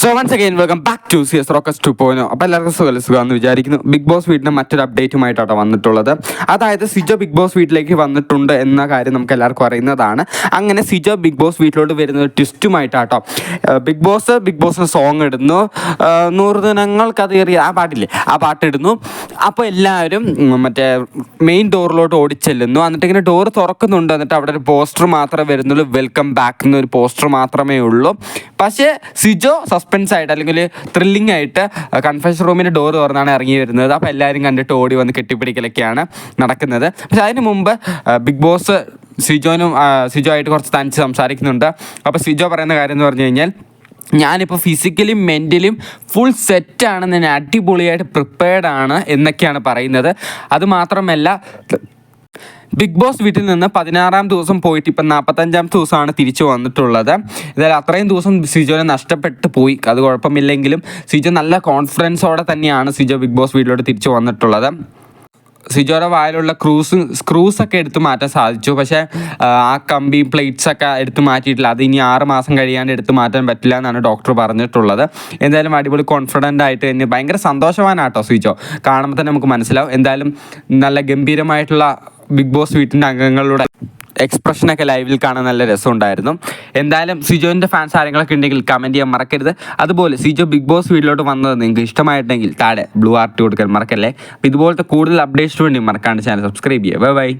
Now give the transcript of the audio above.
So once again welcome back to C S rocks to പോയിനോ അപ്പോൾ എല്ലാവർക്കും സുഖം സുഖമെന്ന് വിചാരിക്കുന്നു. ബിഗ് ബോസ് വീട്ടിന് മറ്റൊരു അപ്ഡേറ്റുമായിട്ടാണ് വന്നിട്ടുള്ളത്. അതായത് സിജോ ബിഗ് ബോസ് വീട്ടിലേക്ക് വന്നിട്ടുണ്ട് എന്ന കാര്യം നമുക്ക് എല്ലാവർക്കും അറിയുന്നതാണ്. അങ്ങനെ സിജോ ബിഗ് ബോസ് വീട്ടിലോട്ട് വരുന്ന ഒരു ട്വിസ്റ്റുമായിട്ടാട്ടോ ബിഗ് ബോസ് ബിഗ് ബോസിന് സോങ് ഇടുന്നു. നൂറ് ദിനങ്ങൾ കയറി ആ പാട്ടില്ലേ? ആ പാട്ട് ഇടുന്നു. അപ്പോൾ എല്ലാവരും മറ്റേ മെയിൻ ഡോറിലോട്ട് ഓടിച്ചെല്ലുന്നു. എന്നിട്ട് ഇങ്ങനെ ഡോർ തുറക്കുന്നുണ്ട്. എന്നിട്ട് അവിടെ ഒരു പോസ്റ്റർ മാത്രമേ വരുന്നുള്ളൂ. വെൽക്കം ബാക്ക് എന്നൊരു പോസ്റ്റർ മാത്രമേ ഉള്ളൂ. പക്ഷേ സിജോ സസ്പെൻസ് ആയിട്ട് അല്ലെങ്കിൽ ത്രില്ലിംഗ് ആയിട്ട് കൺഫെഷൻ റൂമിന്റെ ഡോർ തുറന്നാണ് ഇറങ്ങി വരുന്നത്. അപ്പോൾ എല്ലാവരും കണ്ടിട്ട് ഓടി വന്ന് കെട്ടിപ്പിടിക്കലൊക്കെയാണ് നടക്കുന്നത്. പക്ഷെ അതിന് മുമ്പ് ബിഗ് ബോസ് സിജോനും സിജോ ആയിട്ട് കുറച്ച് തനിച്ച് സംസാരിക്കുന്നുണ്ട്. അപ്പോൾ സിജോ പറയുന്ന കാര്യം എന്ന് പറഞ്ഞു കഴിഞ്ഞാൽ ഞാനിപ്പോൾ ഫിസിക്കലിയും മെന്റലിയും ഫുൾ സെറ്റാണ് ഞാൻ അടിപൊളിയായിട്ട് പ്രിപ്പയർഡ് ആണ് എന്നൊക്കെയാണ് പറയുന്നത്. അത് മാത്രമല്ല ബിഗ് ബോസ് വീട്ടിൽ നിന്ന് പതിനാറാം ദിവസം പോയിട്ട് ഇപ്പം നാൽപ്പത്തഞ്ചാം ദിവസമാണ് തിരിച്ചു വന്നിട്ടുള്ളത്. ഇതായാലും അത്രയും ദിവസം സിജോനെ നഷ്ടപ്പെട്ടു പോയി. അത് കുഴപ്പമില്ലെങ്കിലും സിജോ നല്ല കോൺഫിഡൻസോടെ തന്നെയാണ് സിജോ ബിഗ് ബോസ് വീട്ടിലോട്ട് തിരിച്ചു വന്നിട്ടുള്ളത്. സിജോയുടെ വായിലുള്ള ക്രൂസ് സ്ക്രൂസ് ഒക്കെ എടുത്തു മാറ്റാൻ സാധിച്ചു. പക്ഷേ ആ, കമ്പി പ്ലേറ്റ്സ് ഒക്കെ എടുത്തു മാറ്റിയിട്ടില്ല. അത് ഇനി ആറ് മാസം കഴിയാണ്ട് എടുത്തു മാറ്റാൻ പറ്റില്ല എന്നാണ് ഡോക്ടർ പറഞ്ഞിട്ടുള്ളത്. എന്തായാലും അടിപൊളി കോൺഫിഡന്റ് ആയിട്ട് തന്നെ ഭയങ്കര സന്തോഷവാനാട്ടോ സിജോ. കാണുമ്പോൾ തന്നെ നമുക്ക് മനസ്സിലാവും. എന്തായാലും നല്ല ഗംഭീരമായിട്ടുള്ള ബിഗ് ബോസ് വീട്ടിന്റെ അംഗങ്ങളുടെ എക്സ്പ്രഷനൊക്കെ ലൈവിൽ കാണാൻ നല്ല രസമുണ്ടായിരുന്നു. എന്തായാലും സിജോന്റെ ഫാൻസ് ആരെങ്കിലൊക്കെ ഉണ്ടെങ്കിൽ കമന്റ് ചെയ്യാൻ മറക്കരുത്. അതുപോലെ സിജോ ബിഗ് ബോസ് വീട്ടിലോട്ട് വന്നത് നിങ്ങൾക്ക് ഇഷ്ടമായിട്ടുണ്ടെങ്കിൽ താഴെ ബ്ലൂ ആർട്ട് കൊടുക്കാൻ മറക്കല്ലേ? അപ്പോൾ ഇതുപോലത്തെ കൂടുതൽ അപ്ഡേറ്റ്സിന് വേണ്ടി മറക്കാണ്ട് ചാനൽ സബ്സ്ക്രൈബ് ചെയ്യുക. Bye bye